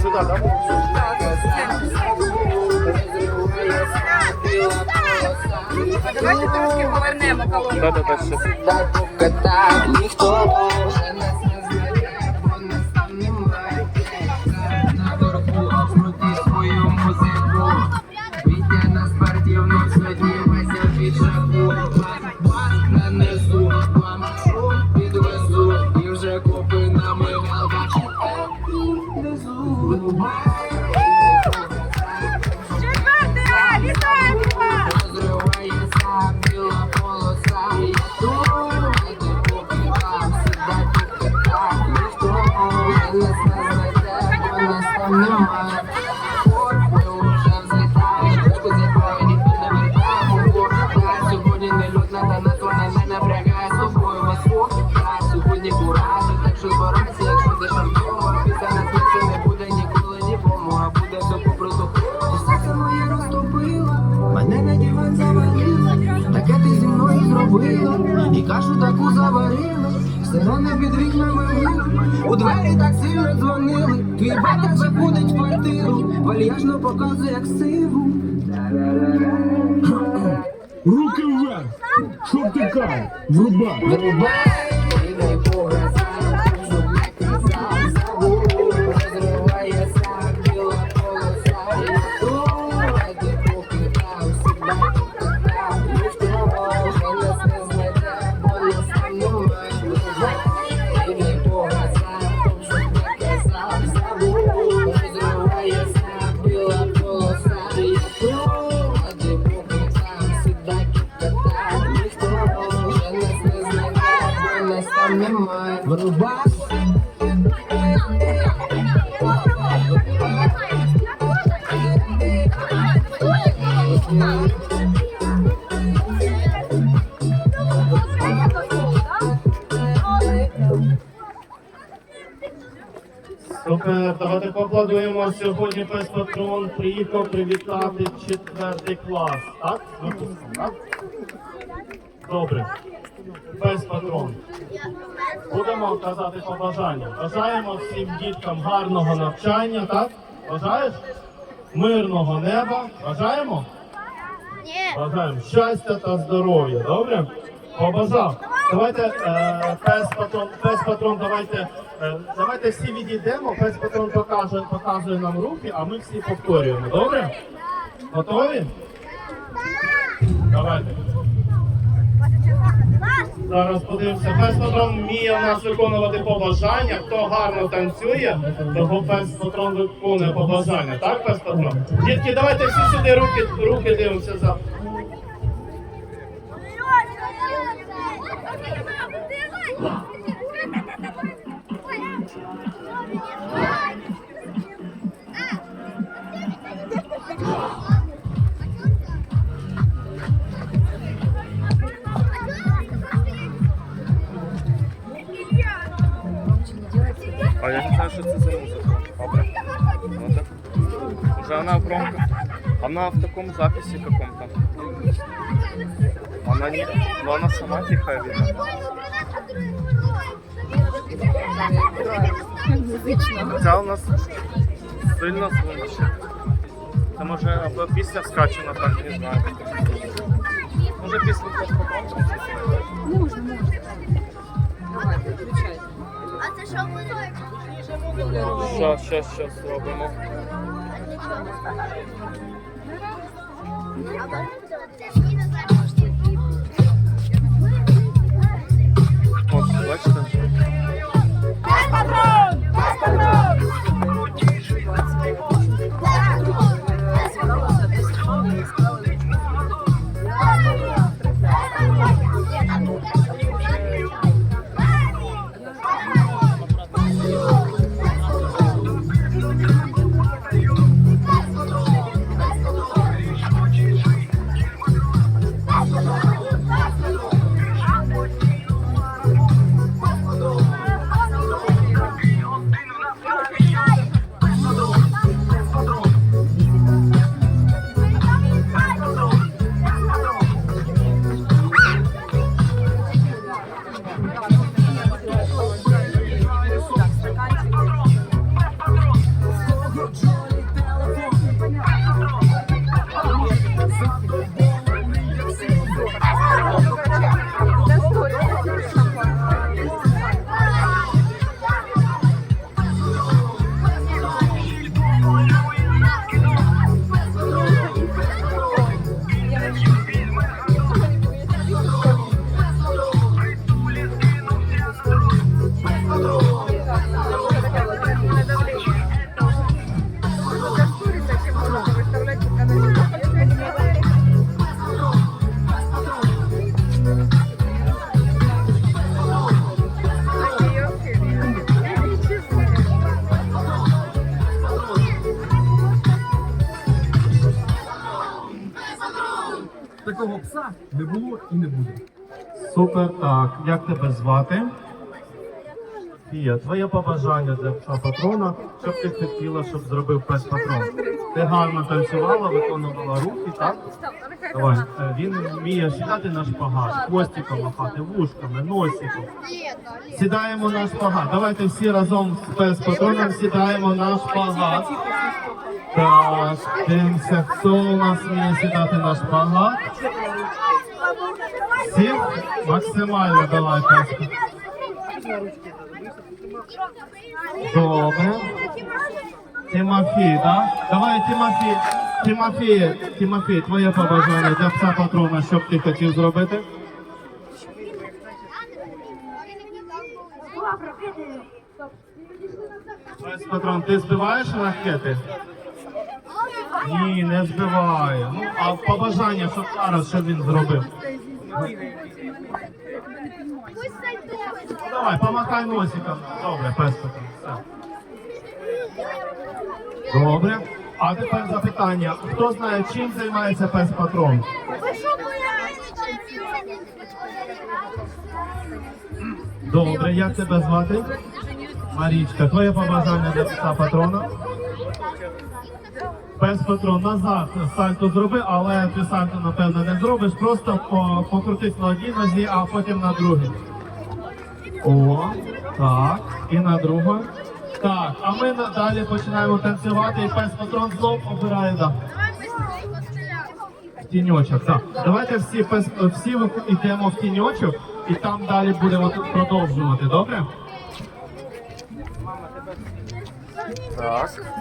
Сюда, да? Давайте трошки повернемо. Так ніхто вже нас не знайде, таку все сирена під вікнами у двері так сильно дзвонили, твій батько заходить в квартиру, вальяжно показує як сиву. Руки вверх! Що втикає? Врубай! Вирубай, немає. Вирубай. Супер, давайте поаплодуємо. Сьогодні пес патрон приїхав привітати четвертий клас. Так? Добре. Пес патрон. Будемо казати побажання. Бажаємо всім діткам гарного навчання, так? Бажаєш? Мирного неба. Бажаємо? Бажаємо щастя та здоров'я. Добре? Побажав. Давайте е, пес патрон, пес патрон, давайте, е, давайте всі відійдемо. Пес патрон покаже, показує нам руки, а ми всі повторюємо. Добре? Готові? Давайте. Зараз подивимося. Пес патрон вміє у нас виконувати побажання. Хто гарно танцює, того пес патрон виконує побажання. Так, пес патрон? Дітки, давайте всі сюди руки, руки дивимося за. А я не знаю, что это за музыка. Добре. Ну так. Уже она громко. Она в таком записи каком-то. Она не... Но она сама тихая, видно. Хотя у нас сильно звучить. Це може або пісня скачена, так не знаю. Може пісня теж покончиться? Можна, можна. Давайте, включайте. Щас, щас, щас зробимо. От, кільця не було і не буде. Супер, так. Як тебе звати? Фія, твоє побажання для патрона, що б ти хотіла, щоб зробив пес патрон? Ти гарно танцювала, виконувала рухи, так? Давай, е, він вміє сідати на шпагат, хвостиком махати, вушками, носиком. Сідаємо на шпагат. Давайте всі разом з пес патроном сідаємо на шпагат. Так, дивимося, хто у нас вміє сідати на шпагат. Всі максимально давай. Добре. Тимофій, так? Давай, Тимофій. Тимофій, Тимофій, твоє побажання для пса патрона, що б ти хотів зробити? Пес патрон, ти збиваєш ракети? Ні, не збиває. Ну, а побажання, щоб зараз, що він зробив? Давай, помахай носиком. Добре, пес патрон. Добре. А тепер запитання. Хто знає, чим займається пес патрон? Добре, як тебе звати? Марічка, твоє побажання для пса патрона? Пес патрон назад сальто зроби, але ти сальто напевно не зробиш. Просто покрутись на одній нозі, а потім на другій. О, так, і на другу. Так, а ми далі починаємо танцювати, і пес патрон знов обирає да. В тіньочок. Так. Давайте всі пес, всі йдемо в тіньочок і там далі будемо продовжувати, добре? Так.